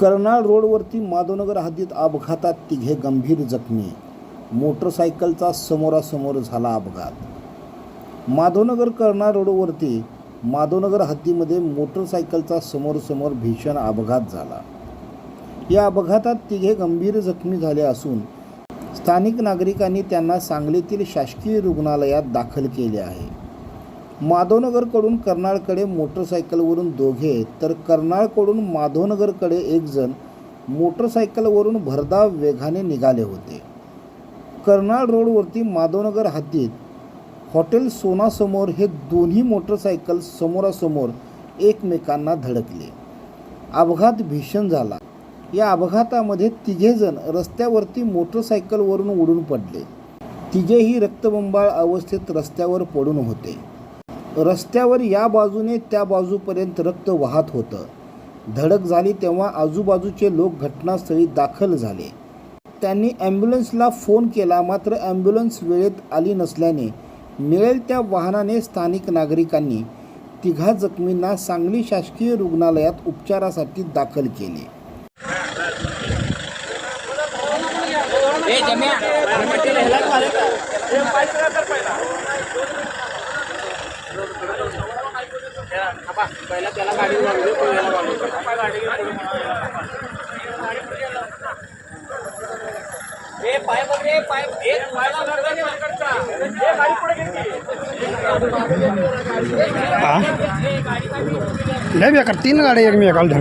कर्नाळ रोडवरती माधवनगर हद्दीत अपघातात तिघे गंभीर जखमी. मोटरसायकलचा समोरासमोर झाला अपघात. माधवनगर कर्नाळ रोडवरती माधवनगर हद्दीमध्ये मोटरसायकलचा समोरसमोर भीषण अपघात झाला. या अपघातात तिघे गंभीर जखमी झाले असून स्थानिक नागरिकांनी त्यांना सांगलीतील शासकीय रुग्णालयात दाखल केले आहे. माधवनगरकडून कर्नाळकडे मोटरसायकलवरून दोघे तर कर्नाळकडून माधवनगरकडे एकजण मोटरसायकलवरून भरधाव वेगाने निघाले होते. कर्नाळ रोडवरती माधवनगर हद्दीत हॉटेल सोनासमोर हे दोन्ही मोटरसायकल समोरासमोर एकमेकांना धडकले. अपघात भीषण झाला. या अपघातामध्ये तिघेजण रस्त्यावरती मोटरसायकलवरून उडून पडले. तिघेही रक्तबंबाळ अवस्थेत रस्त्यावर पडून होते. रस्त्यावर या बाजूने त्या बाजूपर्यंत रक्त वाहत होतं. धडक झाली तेव्हा आजूबाजूचे लोक घटनास्थळी दाखल झाले. त्यांनी ॲम्ब्युलन्सला फोन केला मात्र ॲम्ब्युलन्स वेळेत आली नसल्याने मिळेल त्या वाहनाने स्थानिक नागरिकांनी तिघा जखमींना सांगली शासकीय रुग्णालयात उपचारासाठी दाखल केले. पहिला त्याला गाडी लागली पाय बघे पाय एक पायला तीन गाड्या एकमेकाला